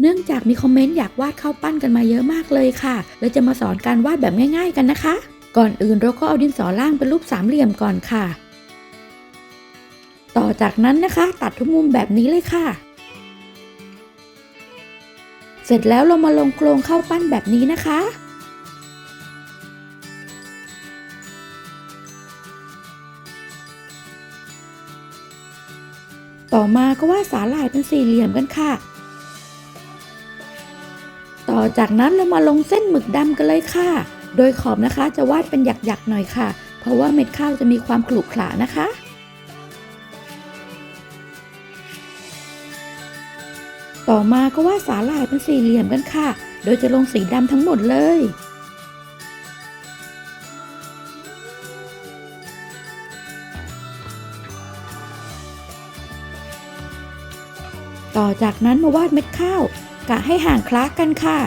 เนื่องจากมีคอมเมนต์อยากวาดข้าวปั้นกันมาเยอะมากเลยค่ะเลยจะมาสอนการวาดแบบง่าย ๆ กันนะคะ ก่อนอื่นเราก็เอาดินสอล่างเป็นรูปสามเหลี่ยมก่อนค่ะ ต่อจากนั้นนะคะ ตัดทุกมุมแบบนี้เลยค่ะ เสร็จแล้วเรามาลงโครงข้าวปั้นแบบนี้นะคะต่อมาก็วาดสาหร่ายเป็นสี่เหลี่ยมกันค่ะ อจากนั้นเรามาลงเส้นหมึกดำกันเลยค่ะ โดยขอบนะคะจะวาดเป็นหยักๆหน่อยค่ะ เพราะว่าเม็ดข้าวจะมีความขรุขระนะคะต่อมาก็วาดสาหร่ายเป็นสี่เหลี่ยมกันค่ะ โดยจะลงสีดำทั้งหมดเลย ต่อจากนั้นมาวาดเม็ดข้าว กะให้ห่างคล้ากันค่ะ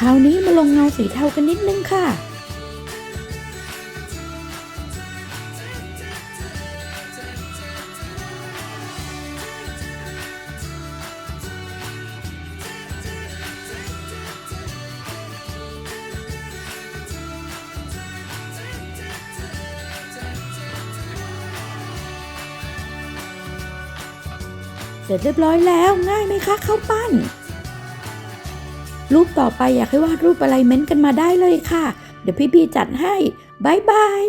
คราวนี้มาลงเงาสีเทากันนิดนึงค่ะ เสร็จเรียบร้อยแล้วง่ายไหมคะข้าวปั้น รูปต่อไปอยากให้วาดรูปอะไรเม้นกันมาได้เลยค่ะ เดี๋ยวพี่บีจัดให้บายบาย